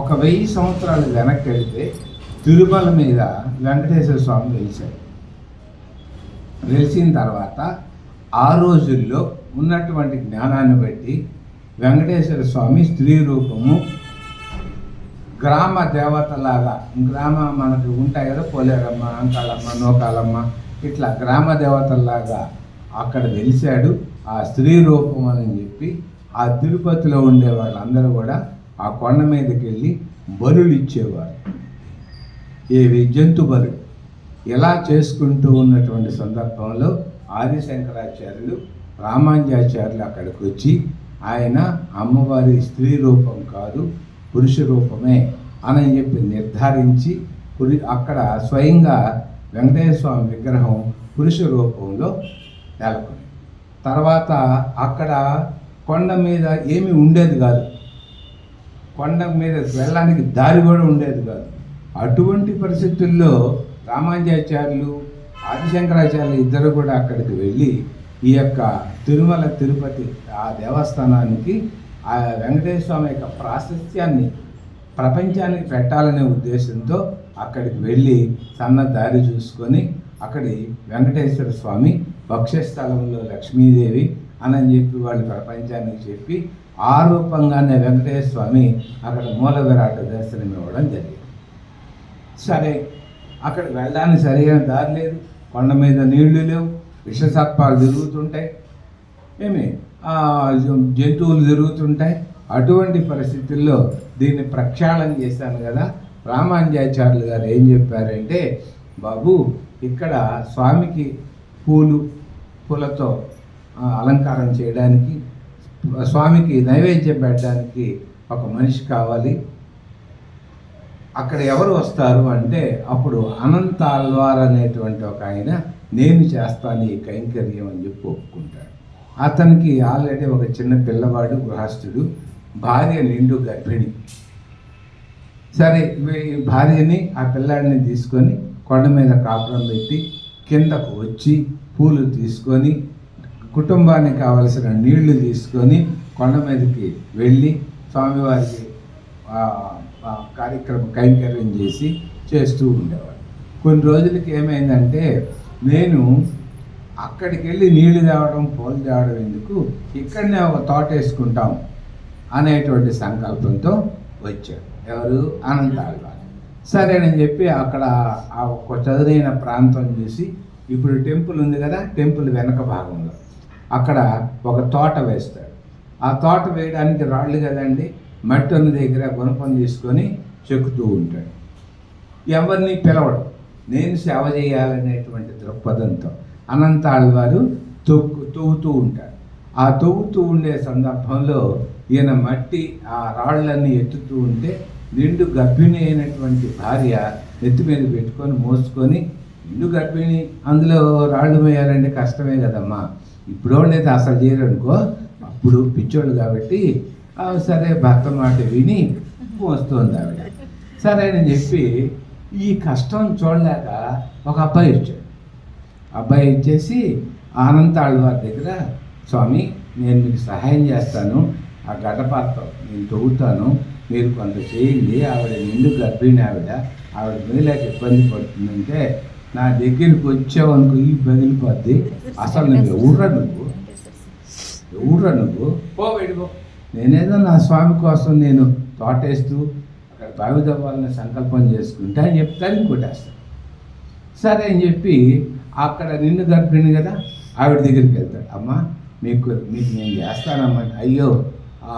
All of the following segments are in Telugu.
ఒక వెయ్యి సంవత్సరాలు వెనక్కి వెళితే తిరుమల మీద వెంకటేశ్వర స్వామి వెలిశాడు. వెలిసిన తర్వాత ఆ రోజుల్లో ఉన్నటువంటి జ్ఞానాన్ని బట్టి వెంకటేశ్వర స్వామి స్త్రీ రూపము గ్రామ దేవతలాగా గ్రామ మనకు ఉంటాయి కదా పోలేరమ్మ అంకాలమ్మ నోకాలమ్మ ఇట్లా గ్రామ దేవతల్లాగా అక్కడ వెలిశాడు. ఆ స్త్రీ రూపం అని చెప్పి ఆ తిరుపతిలో ఉండే వాళ్ళందరూ కూడా ఆ కొండ మీదకి వెళ్ళి బలులు ఇచ్చేవారు. ఏవి? జంతు బలులు. ఇలా చేసుకుంటూ ఉన్నటువంటి సందర్భంలో ఆదిశంకరాచార్యులు రామాంజాచార్యులు అక్కడికి వచ్చి ఆయన అమ్మవారి స్త్రీ రూపం కాదు పురుష రూపమే అని చెప్పి నిర్ధారించి పురి అక్కడ స్వయంగా వెంకటేశ్వర స్వామి విగ్రహం పురుష రూపంలో నెలకొని తర్వాత అక్కడ కొండ మీద ఏమీ ఉండేది కాదు. కొండ మీద వెళ్ళడానికి దారి కూడా ఉండేది కాదు. అటువంటి పరిస్థితుల్లో రామాంజాచార్యులు ఆదిశంకరాచార్యులు ఇద్దరు కూడా అక్కడికి వెళ్ళి ఈ యొక్క తిరుమల తిరుపతి ఆ దేవస్థానానికి ఆ వెంకటేశ్వర స్వామి యొక్క ప్రాశస్త్యాన్ని ప్రపంచానికి పెట్టాలనే ఉద్దేశంతో అక్కడికి వెళ్ళి సన్న దారి చూసుకొని అక్కడి వెంకటేశ్వర స్వామి భక్ష్యస్థలంలో లక్ష్మీదేవి అని చెప్పి వాళ్ళు ప్రపంచానికి చెప్పి ఆ రూపంగానే వెంకటేశ్వర స్వామి అక్కడ మూల విరాట దర్శనం ఇవ్వడం జరిగింది. సరే అక్కడ వెళ్ళడానికి సరైన దారి లేదు. కొండ మీద నీళ్ళు లేవు. విషసర్పాలు తిరుగుతుంటాయి. ఏమి? జంతువులు తిరుగుతుంటాయి. అటువంటి పరిస్థితుల్లో దీన్ని ప్రక్షాళన చేశాను కదా. రామాంజాచార్యులు గారు ఏం చెప్పారంటే బాబు ఇక్కడ స్వామికి పూలు పూలతో అలంకారం చేయడానికి స్వామికి నైవేద్యం పెట్టడానికి ఒక మనిషి కావాలి. అక్కడ ఎవరు వస్తారు అంటే అప్పుడు అనంత ఆల్వార్ అనేటువంటి ఒక ఆయన నేను చేస్తాను ఈ కైంకర్యం అని చెప్పి ఒప్పుకుంటాడు. అతనికి ఆల్రెడీ ఒక చిన్న పిల్లవాడు గృహస్థుడు భార్య నిండు గర్భిణి. సరే ఈ భార్యని ఆ పిల్లాడిని తీసుకొని కొండ మీద కాపురం పెట్టి కిందకు వచ్చి పూలు తీసుకొని కుటుంబానికి కావలసిన నీళ్ళు తీసుకొని కొండ మీదకి వెళ్ళి స్వామివారికి కార్యక్రమం కైంకర్యం చేసి చేస్తూ ఉండేవాడు. కొన్ని రోజులకి ఏమైందంటే నేను అక్కడికి వెళ్ళి నీళ్ళు తేవడం పూలు తేవడం ఎందుకు? ఇక్కడనే ఒక తోట వేసుకుంటాం అనేటువంటి సంకల్పంతో వచ్చాడు. ఎవరు? అనంతాళ్వారు సరేనని చెప్పి అక్కడ ఆ ఒక చదునైన ప్రాంతం చూసి ఇప్పుడు టెంపుల్ ఉంది కదా టెంపుల్ వెనక భాగంలో. అక్కడ ఒక తోట వేస్తాడు. ఆ తోట వేయడానికి రాళ్ళు కదండి మట్టి ఉన్న దగ్గర గుణపం తీసుకొని చెక్కుతూ ఉంటాడు. ఎవరిని పిలవడు. నేను సేవ చేయాలనేటువంటి దృక్పథంతో అనంత వారు తొక్కు తవ్వుతూ ఉంటాడు ఆ తవ్వుతూ ఉండే సందర్భంలో ఈయన మట్టి ఆ రాళ్ళన్నీ ఎత్తుతూ ఉంటే నిండు గర్భిణి అయినటువంటి భార్య ఎత్తు మీద పెట్టుకొని మోసుకొని నిండు గర్భిణి అందులో రాళ్ళు వేయాలంటే కష్టమే కదమ్మా ఇప్పుడు అయితే అసలు చేయరు అనుకో అప్పుడు పిచ్చోళ్ళు కాబట్టి సరే భర్త మాట విని వస్తుంది ఆవిడ. సరే అని చెప్పి ఈ కష్టం చూడలేక ఒక అబ్బాయి వచ్చాడు. అబ్బాయి ఇచ్చేసి ఆనంతాళ్ళ వారి దగ్గర స్వామి నేను మీకు సహాయం చేస్తాను. ఆ గడ్డపాత్ర నేను తవ్వుతాను. మీరు కొంత చేయండి. ఆవిడ నిండు గర్భిణి ఆవిడ. ఆవిడ మిగిలేక ఇబ్బంది పడుతుందంటే నా దగ్గరికి వచ్చావనుకో ఈ పగిలిపోద్ది అసలు నువ్వు ఎవరురా నువ్వు? ఎవరురా నువ్వు? పో వెళ్ళిపో నేనేదో నా స్వామి కోసం నేను తోటేస్తూ అక్కడ బావి తవ్వాలని సంకల్పం చేసుకుంటే అని చెప్తాను కొట్టేస్తాను సరే అని చెప్పి అక్కడ నిన్ను గర్భిణి కదా ఆవిడ దగ్గరికి వెళ్తాడు. అమ్మా మీకు మీకు నేను చేస్తానమ్మా. అయ్యో ఆ,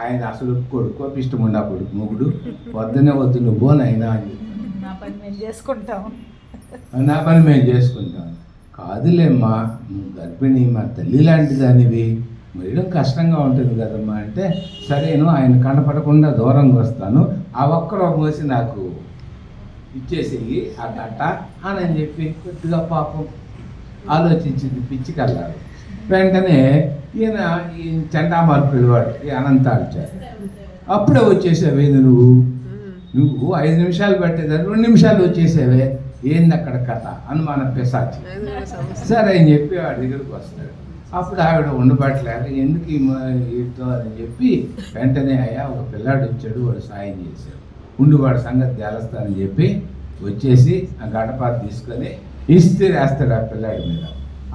ఆయన అసలు కొడుకు ఇష్టం ఉండా కొడుకు మొగుడు. వద్దనే వద్దు నువ్వు పోనైనా అని చెప్పి. నా పని మేము చేసుకుంటాం. నా పని మేము చేసుకుంటాం. కాదులేమ్మా నువ్వు గర్భిణి మా తల్లి లాంటి దానివి మేడం కష్టంగా ఉంటుంది కదమ్మా అంటే సరేను ఆయన కనపడకుండా దూరంగా వస్తాను. ఆ ఒక్కరో మోసి నాకు ఇచ్చేసేయి ఆ గట్ట అని అని చెప్పి కొద్దిగా పాపం ఆలోచించింది పిచ్చి కల్లారు వెంటనే ఈయన ఈ చెండామారు పిల్లవాడు ఈ అనంతాచారు అప్పుడే వచ్చేసావేది నువ్వు. నువ్వు ఐదు నిమిషాలు పట్టేదాన్ని రెండు నిమిషాలు వచ్చేసేవే. ఏంది అక్కడ కథ? అనుమాన పిశాచి. సరే అని చెప్పి వాడి దగ్గరికి వస్తాడు. అప్పుడు ఆవిడ ఉండబట్టలేక ఎందుకు ఈ అని చెప్పి వెంటనే అయ్యా ఒక పిల్లాడు వచ్చాడు వాడు సాయం చేశాడు. ఉండి వాడి సంగతి తేలస్తానని చెప్పి వచ్చేసి ఆ గడపాత తీసుకొని ఇస్త్రీ వేస్తాడు ఆ పిల్లాడి మీద.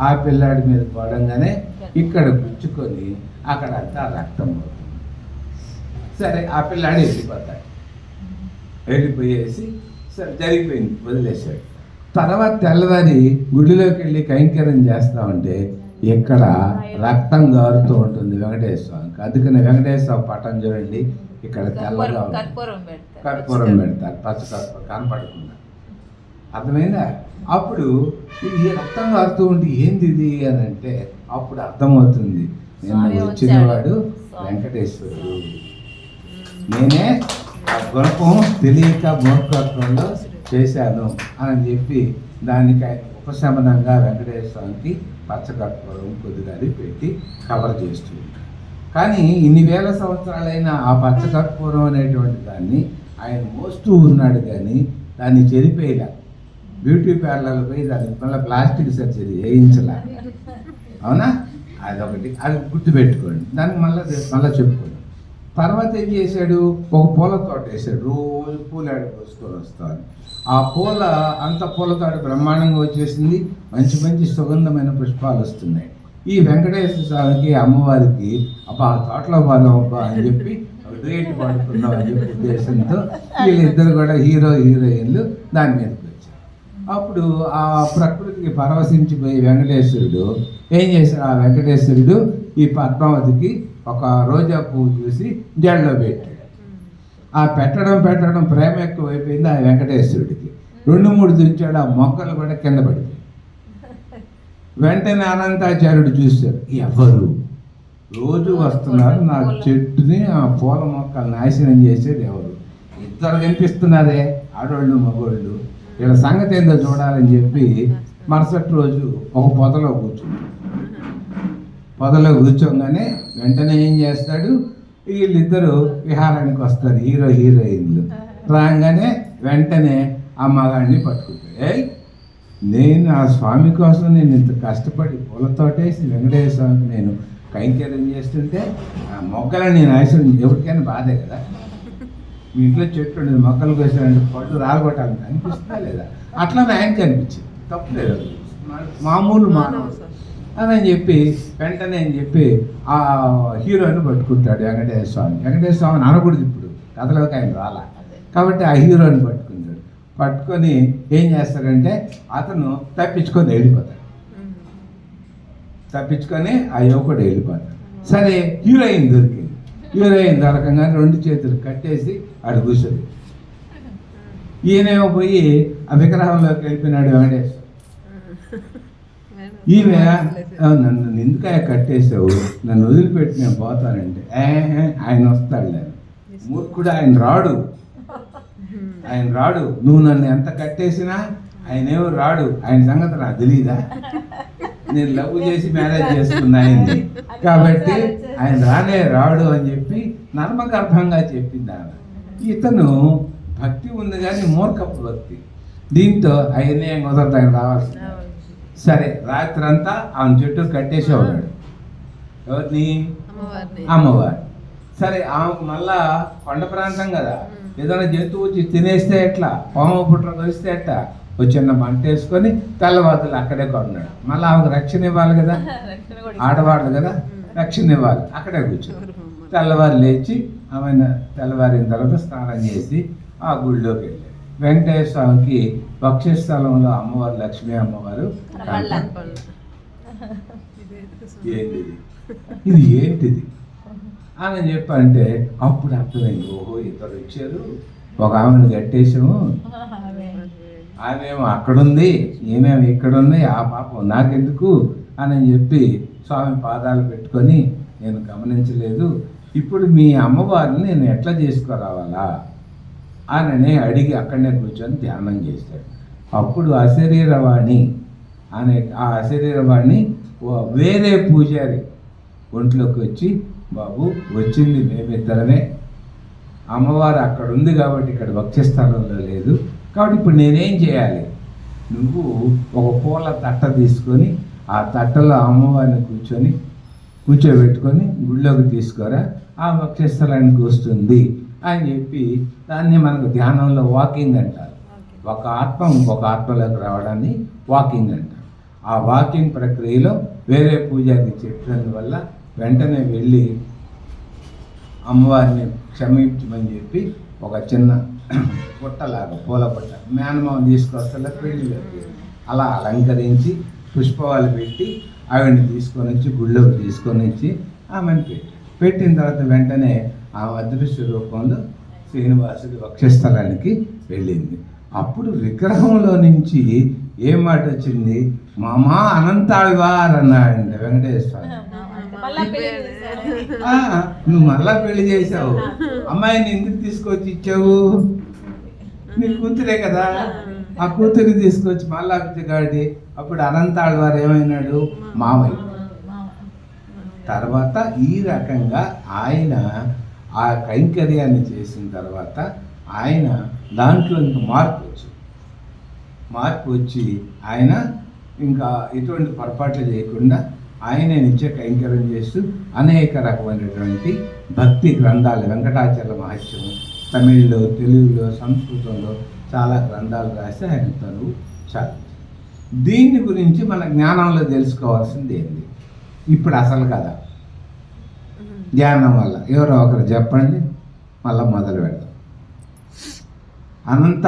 ఆ పిల్లాడి మీద పడంగానే ఇక్కడ గుచ్చుకొని అక్కడంతా రక్తం పోతుంది. సరే ఆ పిల్లాడు వెళ్ళిపోతాడు. వెళ్ళిపోయేసి జరిగిపోయింది. వదిలేశాడు తర్వాత తెల్లవారి గుడిలోకి వెళ్ళి కైంకర్యం చేస్తా ఉంటే ఇక్కడ రక్తం గారుతూ ఉంటుంది వెంకటేశ్వర స్వామికి. అందుకని వెంకటేశ్వర స్వామి పటం చూడండి. ఇక్కడ తెల్లగా కర్పూరం పెడతారు. పచ్చ కర్పూరం కనపడకుండా. అర్థమైందా? అప్పుడు ఈ రక్తం కారుతూ ఉంటే ఏంది ఇది అని అంటే అప్పుడు అర్థమవుతుంది. నిన్న వచ్చినవాడు. వెంకటేశ్వరుడు. నేనే ఆ గుణపం తెలియక మూర్ఖత్వంలో చేశాను అని చెప్పి దానికి ఆయన ఉపశమనంగా వెంకటేశ్వర స్వామికి పచ్చకర్పూరం కొద్దిగా అది పెట్టి కవర్ చేస్తూ కానీ ఇన్ని వేల సంవత్సరాలైన ఆ పచ్చకర్పూరం అనేటువంటి దాన్ని ఆయన మోస్తూ ఉన్నాడు కానీ దాన్ని చెరిపేయలే. బ్యూటీ పార్లర్లు పోయి దానికి మళ్ళీ ప్లాస్టిక్ సర్జరీ వేయించలే అవునా? అదొకటి. అది గుర్తుపెట్టుకోండి. దానికి మళ్ళీ మళ్ళీ చెప్పుకోండి. తర్వాత ఏం చేశాడు? ఒక పూల తోట వేసాడు రోజు పూలాడు పోసుకొని వస్తాను ఆ పూల అంత పూల తోట బ్రహ్మాండంగా వచ్చేసింది. మంచి మంచి సుగంధమైన పుష్పాలు వస్తున్నాయి. ఈ వెంకటేశ్వర స్వామికి అమ్మవారికి అబ్బా ఆ తోటలో పోదాం అబ్బా అని చెప్పి రేటు పడుకుందాం అని చెప్పి ఉద్దేశంతో వీళ్ళిద్దరు కూడా హీరో హీరోయిన్లు దాని మీదకి వచ్చారు. అప్పుడు ఆ ప్రకృతికి పరవశించిపోయి వెంకటేశ్వరుడు ఏం చేశాడు? ఆ వెంకటేశ్వరుడు ఈ పద్మావతికి ఒక రోజా పువ్వు చూసి జడలో పెట్టాడు. ఆ పెట్టడం పెట్టడం ప్రేమ ఎక్కువైపోయింది ఆ వెంకటేశ్వరుడికి. రెండు మూడు దించాడు ఆ మొక్కలు కూడా కింద పడిపోయి వెంటనే అనంతాచార్యుడు చూశారు ఎవరు? రోజు వస్తున్నారు నా చెట్టుని ఆ పూల మొక్కలు నాశనం చేసేది ఎవరు? ఇద్దరు కనిపిస్తున్నారే ఆడవాళ్ళు మగవాళ్ళు వీళ్ళ సంగతి ఏందో చూడాలని చెప్పి మరుసటి రోజు ఒక పొదలో కూర్చున్నాడు. పొదలో కూర్చోగానే వెంటనే ఏం చేస్తాడు? వీళ్ళిద్దరు విహారానికి వస్తారు హీరో హీరోయిన్లు. రాగానే వెంటనే ఆ మగాడిని పట్టుకుంటాడు. నేను ఆ స్వామి కోసం నేను ఇంత కష్టపడి పూలతోటేసి వెంకటేశ్వర స్వామికి నేను కైంకర్యం చేస్తుంటే ఆ మొక్కలని నేను ఆశయం ఎవరికైనా బాధే కదా? మీ ఇంట్లో చెట్టు ఉండేది మొక్కలు కోసారంటే పళ్ళు రాలగొట్టాలని అనిపిస్తుందా లేదా? అట్లా ఆయనకి అనిపించింది. తప్పలేదు మామూలు మానవుడు అని చెప్పి వెంటనే అని చెప్పి ఆ హీరోయిన్ పట్టుకుంటాడు వెంకటేశ్వర స్వామి. వెంకటేశ్వర స్వామిని అనకూడదు ఇప్పుడు. కథలోకి ఆయన రాలా. కాబట్టి ఆ హీరోయిన్ పట్టుకుంటాడు. పట్టుకొని ఏం చేస్తాడంటే అతను తప్పించుకొని వెళ్ళిపోతాడు. తప్పించుకొని ఆ యువకుడు వెళ్ళిపోతాడు. సరే హీరోయిన్ దొరికింది. హీరోయిన్ దొరకంగానే రెండు చేతులు కట్టేసి ఆడు కూర్చొని ఈయనేమో పోయి ఆ విగ్రహంలోకి వెళ్ళిపోయినాడు వెంకటేశ్వర ఈమె "ఆ, నన్ను ఎందుకయ్య కట్టేసావు నన్ను వదిలిపెట్టి నేను పోతానంటే "ఏ, ఏ, ఆయన వస్తాడు నేను మూర్ఖుడు ఆయన రాడు. ఆయన రాడు. నువ్వు నన్ను ఎంత కట్టేసినా ఆయన ఏమో రాడు. ఆయన సంగతి నాకు తెలీదా? నేను లవ్ చేసి మ్యారేజ్ చేసుకున్నా ఆయన్ని. కాబట్టి ఆయన రానే రాడు అని చెప్పి నర్మగర్భంగా చెప్పింది ఆమె. ఇతను భక్తి ఉంది కానీ మూర్ఖపు భక్తి. దీంతో ఆయనే ఏం కుదరదు ఆయన రావాల్సింది సరే రాత్రి అంతా ఆమె చుట్టూ కట్టేసి ఉన్నాడు ఎవరిని? అమ్మవారు సరే ఆమెకు మళ్ళా కొండ ప్రాంతం కదా. ఏదైనా జంతువు వచ్చి తినేస్తే ఎట్లా? పాము పుట్ర కలిస్తే ఎట్లా? ఒక చిన్న మంట వేసుకొని తెల్లవారులు అక్కడే కొన్నాడు. మళ్ళీ ఆమెకు రక్షణ ఇవ్వాలి కదా. ఆడవాళ్ళు కదా. రక్షణ ఇవ్వాలి. అక్కడే కూర్చో తెల్లవారు లేచి ఆమె తెల్లవారిన తర్వాత స్నానం చేసి ఆ గుళ్ళోకి వెళ్ళాడు. వెంకటేశ్వర స్వామికి వక్షస్థలంలో అమ్మవారు లక్ష్మీ అమ్మవారు. ఏంటిది? ఇది ఏంటిది? అని చెప్పంటే అప్పుడు అర్థమైంది. ఓహో ఇద్దరు వచ్చారు. ఒక ఆమెను కట్టేసాము ఆమెమో అక్కడుంది. ఈమెమో ఇక్కడుంది ఆ పాపం నాకెందుకు? అని చెప్పి స్వామి పాదాలు పెట్టుకొని నేను గమనించలేదు. ఇప్పుడు మీ అమ్మవారిని నేను ఎట్లా చేసుకురావాలా? ఆయననే అడిగి అక్కడనే కూర్చొని ధ్యానం చేశాడు. అప్పుడు అశరీరవాణి అనే ఆ అశరీరవాణి వేరే పూజారి ఒంట్లోకి వచ్చి బాబు వచ్చింది మేమిద్దరమే. అమ్మవారు అక్కడ ఉంది కాబట్టి ఇక్కడ వక్షస్థలంలో లేదు. కాబట్టి ఇప్పుడు నేనేం చేయాలి? నువ్వు ఒక పూల తట్ట తీసుకొని ఆ తట్టలో అమ్మవారిని కూర్చొని కూర్చోబెట్టుకొని గుళ్ళోకి తీసుకోరా. ఆ వక్షస్థలానికి వస్తుంది. అని చెప్పి దాన్ని మనకు ధ్యానంలో వాకింగ్ అంటారు. ఒక ఆత్మ ఇంకొక ఆత్మలోకి రావడాన్ని వాకింగ్ అంటారు. ఆ వాకింగ్ ప్రక్రియలో వేరే పూజారి చెప్పినందువల్ల వెంటనే వెళ్ళి అమ్మవారిని క్షమించమని చెప్పి ఒక చిన్న పుట్టలాగా పూల పుట్ట మేనమామ తీసుకొస్తా పెళ్ళిలోకి అలా అలంకరించి పుష్పవాలు పెట్టి ఆవిడని తీసుకొని వచ్చి గుళ్ళోకి తీసుకొని వచ్చి ఆమెను పెట్టి పెట్టిన తర్వాత వెంటనే ఆ అదృశ్య రూపంలో శ్రీనివాసుడి వక్షస్థలానికి వెళ్ళింది. అప్పుడు విగ్రహంలో నుంచి ఏ మాట వచ్చింది? మామా అనంతాళ్వార్ అన్నాడండి వెంకటేశ్వర. స్వామి మళ్ళా పెళ్ళి నువ్వు చేసావు అమ్మాయిని ఎందుకు తీసుకొచ్చి ఇచ్చావు? నీ కూతురే కదా. ఆ కూతురిని తీసుకొచ్చి మళ్ళా కాబట్టి అప్పుడు అనంతాళ్ వారు ఏమైనాడు? మామయ్య. తర్వాత ఈ రకంగా ఆయన ఆ కైంకర్యాన్ని చేసిన తర్వాత ఆయన దాంట్లో ఇంకా మార్పు వచ్చింది. మార్పు వచ్చి ఆయన ఇంకా ఎటువంటి పొరపాట్లు చేయకుండా ఆయనే నిత్య కైంకర్యం చేస్తూ అనేక రకమైనటువంటి భక్తి గ్రంథాలు వెంకటాచల మహత్యము తమిళ్ళో తెలుగులో సంస్కృతంలో చాలా గ్రంథాలు రాసి ఆయన తను చాలు దీని గురించి మన జ్ఞానంలో తెలుసుకోవాల్సింది ఏంది? ఇప్పుడు అసలు కదా ధ్యానం వల్ల. ఎవరో ఒకరు చెప్పండి మళ్ళీ మొదలు పెడదాం. అనంత